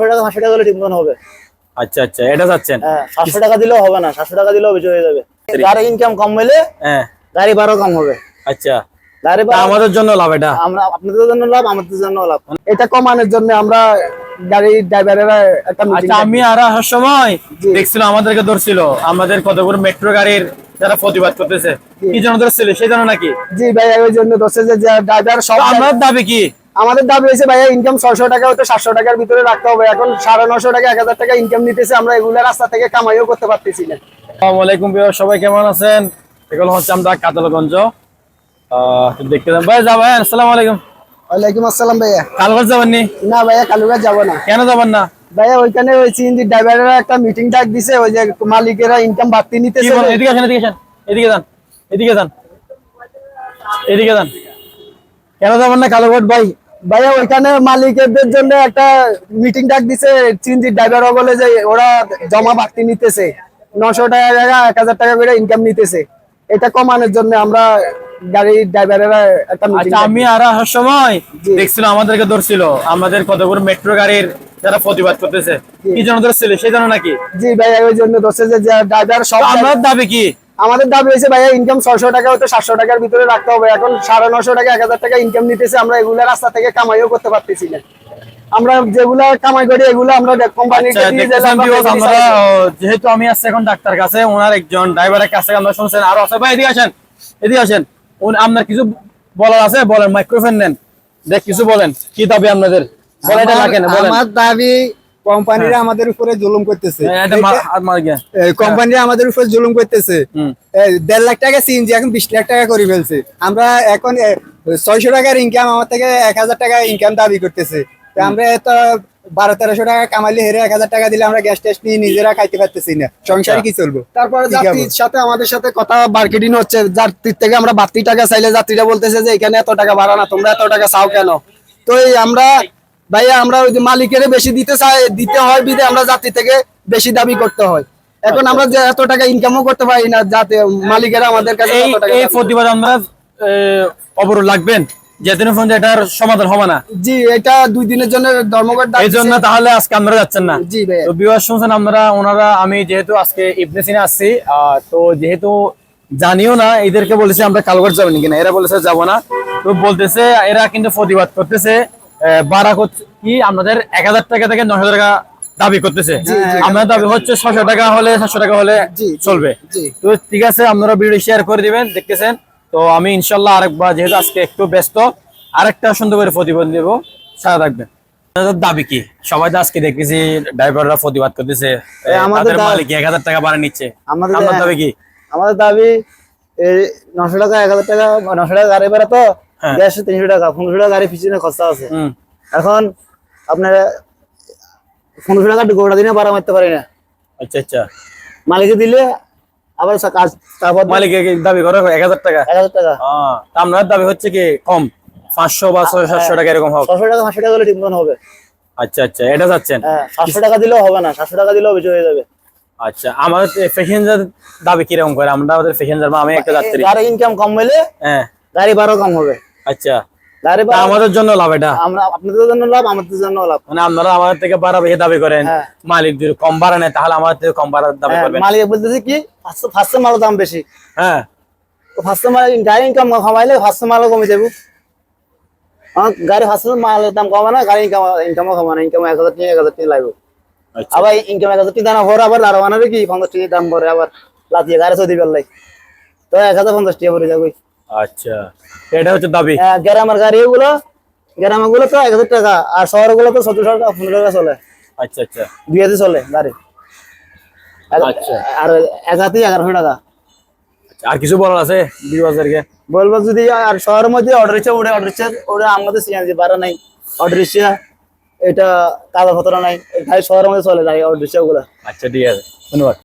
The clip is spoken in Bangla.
ছশো টাকা টাকা হলে হবে। আচ্ছা আচ্ছা এটা হ্যাঁ সাতশো টাকা দিলেও হবে না সাতশো টাকা দিলেও বেশি হয়ে যাবে। গাড়ি ইনকাম কম হলে হ্যাঁ। গাড়ি ভাড়াও কম হবে। আচ্ছা। গাড়ি আমাদের জন্য লাভ এটা? আমরা আপনাদের জন্য লাভ আমাদের জন্য লাভ। এটা কমানোর জন্য আমরা গাড়ি ড্রাইভারেরা একটা আচ্ছা আমি আর আসার সময় দেখছিল আমাদেরকে ধরছিল। আমাদের কতগুলো মেট্রো গাড়ির যারা প্রতিবাদ করতেছে। কি জন্য ধরছিল সেই জন্য নাকি? জি ভাই ওই জন্য ধরছে যে ড্রাইভার সব তো আমাদের দাবি কি? আমাদের দাবি হয়েছে ভাইয়া ইনকাম ছয়শো টাকা হতো সাতশো টাকার ভিতরে রাখতে হবে। এখন সাড়ে নশো টাকা এক হাজার টাকা ইনকাম নিতেছে আমরা এগুলো রাস্তা থেকে কামাইও করতে পারতেছি না। আসসালামু আলাইকুম সবাই কেমন আছেন? এগুলো হচ্ছে আমরা কাতালগঞ্জ দেখতে ভাই যা ভাই আসসালামু আলাইকুম। ওয়ালাইকুম আসসালাম ভাইয়া। কালঘর যাবেন নি? না ভাইয়া যাব না। কেন যাবেন না? ভাইয়া ওইখানে ওই সিএনজি ড্রাইভারেরা একটা মিটিং ডাক দিছে ওই যে মালিকেরা ইনকাম বাড়তি নিতেছে এদিকে আসেন এদিকে আসেন এদিকে যান এদিকে যান এদিকে যান। কেন যাবেন না কালোঘাট ভাই? ভাইয়া ওইখানে মালিকদের জন্য একটা মিটিং ডাক দিছে সিএনজি ড্রাইভার বলে যে ওরা জমা বাড়তি নিতেছে। নশো টাকা টাকা এক হাজার টাকা করে ইনকাম নিতেছে। এটা কমানোর জন্য আমরা গাড়ি ড্রাইভারেরা একটা মিটিং আচ্ছা আমি আর আসার সময় দেখছিল আমাদেরকে ধরছিল। আমাদের কতগুলো মেট্রো গাড়ির যারা প্রতিবাদ করতেছে। কি জন্য ধরছিল সেই জন্য নাকি? জি ভাইয়া ওই জন্য দোষে যে ড্রাইভার সব দাবি কি? আমাদের দাবি হয়েছে ভাইয়া ইনকাম ছয়শো টাকা হতো সাতশো টাকার ভিতরে রাখতে হবে। এখন সাড়ে নশো টাকা এক হাজার টাকা ইনকাম নিতেছে আমরা এগুলো রাস্তা থেকে কামাইও করতে পারতেছি না। আমরা যেগুলা কামাই করি এগুলো আমরা কোম্পানিকে আচ্ছা, আমরা যেহেতু আমি আসছি এখন ডাক্তার কাছে ওনার একজন ড্রাইভারের কাছে আমরা শুনছেন আরও আছে। ভাই এদিকে আসেন এদিকে আসেন। আপনার কিছু বলার আছে? বলেন মাইক্রোফোন নেন। দেখ কিছু বলেন। কি দাবি আপনাদের? বলেন। আমার দাবি কোম্পানিরা আমাদের উপরে জুলুম করতেছে। হ্যাঁ। কোম্পানিরা আমাদের উপরে জুলুম করতেছে। দেড় লাখ টাকা সিএনজি এখন বিশ লাখ টাকা করে ফেলছে। আমরা এখন ছয়শো টাকার ইনকাম আমার থেকে এক হাজার টাকা ইনকাম দাবি করতেছে। আমরা এত বারো তেরোশো টাকা কামাইলে হেরে এক হাজার টাকা দিলে আমরা গ্যাস ট্যাস নিয়ে নিজেরা খাইতে পারতেছি না। সংসারে কি চলবো? তারপরে যাত্রীর সাথে আমাদের সাথে কথা মার্কেটিং হচ্ছে। যাত্রীর থেকে আমরা বাড়তি টাকা চাইলে যাত্রীরা বলতেছে যে এখানে এত টাকা ভাড়া না তোমরা এত টাকা চাও কেন? তো এই আমরা ভাইয়া আমরা ওই যে মালিকের বেশি দিতে চাই দিতে হয় বিধে আমরা যাত্রী থেকে বেশি দাবি করতে হয়। এখন আমরা যে এত টাকা ইনকামও করতে পারি না যাতে মালিকেরা আমাদের কাছে এই। প্রতিবাদ আমরা অবরোধ লাগবেন? যেদিন পর্যন্ত এটার সমাধান হবে না? জি এটা দুই দিনের জন্য ধর্মঘট এই জন্য তাহলে আজকে আপনারা যাচ্ছেন না? জি ভাইয়া। তো বিবাহ শুনছেন আমরা ওনারা আমি যেহেতু আজকে ইবনে সিনে আসছি তো যেহেতু জানিও না এদেরকে বলেছে আমরা কালগড় যাবেন কিনা এরা বলেছে যাব না। তো বলতেছে এরা কিন্তু প্রতিবাদ করতেছে। ভাড়া করছে কি আমাদের এক হাজার টাকা থেকে নয় হাজার টাকা দাবি করতেছে। আমাদের দাবি হচ্ছে ছশো টাকা হলে সাতশো টাকা হলে চলবে। তো ঠিক আছে আপনারা ভিডিও শেয়ার করে দিবেন দেখতেছেন। তো আমি ইনশাল্লাহ আরেকবার যেহেতু আজকে একটু ব্যস্ত আরেকটা সুন্দর করে প্রতিবেদন দেব। সারা থাকবেন। দাবি কি? সবাই তো আজকে দেখতেছি ড্রাইভাররা প্রতিবাদ করতেছে। আমাদের মালিক এক হাজার টাকা ভাড়া নিচ্ছে। আমাদের দাবি কি? আমাদের দাবি নশো টাকা এক হাজার টাকা নশো টাকা গাড়ি ভাড়া তো। দেড়শো তিনশো টাকা পনেরোশো টাকা গাড়ি পিছনে খরচা আছে। এখন আপনার পনেরোশো টাকা গোটা দিনে ভাড়া মারতে পারি না। আচ্ছা আচ্ছা। মালিকে দিলে আবার কাজ তারপর মালিক দাবি করে? এক হাজার টাকা? এক হাজার টাকা। আপনার দাবি হচ্ছে কি কম? পাঁচশো বা ছয় সাতশো টাকা এরকম হোক ছশো টাকা পাঁচশো টাকা হলে ঠিক হবে। আচ্ছা আচ্ছা এটা যাচ্ছেন? হ্যাঁ সাতশো টাকা দিলেও হবে না সাতশো টাকা দিলেও বেশি হয়ে যাবে। আচ্ছা আমাদের প্যাসেঞ্জার দাবি কীরকম করে? আমরা আমাদের প্যাসেঞ্জার আমি একটা যাত্রী। গাড়ি ইনকাম কম হলে হ্যাঁ। গাড়ি ভাড়াও কম হবে। আচ্ছা। আমাদের জন্য লাভ এটা। আমরা আপনাদের জন্য লাভ আমাদের জন্য লাভ। মানে আপনারা আমাদের থেকে ভাড়া বেশি দাবি করেন হ্যাঁ। মালিক যদি কম ভাড়া নেয় তাহলে আমাদের থেকে কম ভাড়া দাবি হ্যাঁ, করবেন। মালিক বলতেছে কি ফার্স্ট দাম বেশি। হ্যাঁ। ফার্স্ট মাল গাড়ি ইনকাম কমাইলে ফার্স্ট মালও কমে যাব। গাড়ি ফার্স্ট মালের দাম কমে না গাড়ি ইনকাম ইনকামও কমে না ইনকাম এক হাজার টাকা এক হাজার টাকা লাগবে। আচ্ছা। আবার ইনকাম এক হাজার টাকা দাম ভরে আবার আরও বানাবে কি পঞ্চাশ টাকা দাম ভরে আবার লাতিয়ে গাড়ি চৌদি পেলাই তো এক হাজার পঞ্চাশ টাকা ভরে যাবে। আচ্ছা। এটা হচ্ছে দাবি? হ্যাঁ, গ্রামের গাড়ি গুলো গ্রামেরগুলো তো এক হাজার টাকা আর শহরগুলো তো চোদ্দশো টাকা পনেরো টাকা চলে। আচ্ছা আচ্ছা। দুই হাতে চলে গাড়ি। আর- আচ্ছা। আর এক হাতে এগারোশো টাকা। আর কিছু বলার আছে বিশ হাজারকে বলব যদি আর শহরের মধ্যে অর্ডার রিক্সা উঠে অর্ডার রিক্সা ওটা আমাদের সিএনজি ভাড়া নাই অর্ডার রিক্সা এটা কাগজপত্র নাই শহরের মধ্যে চলে যায় অর্ডার রিক্সা গুলা আচ্ছা ঠিক আছে। ধন্যবাদ।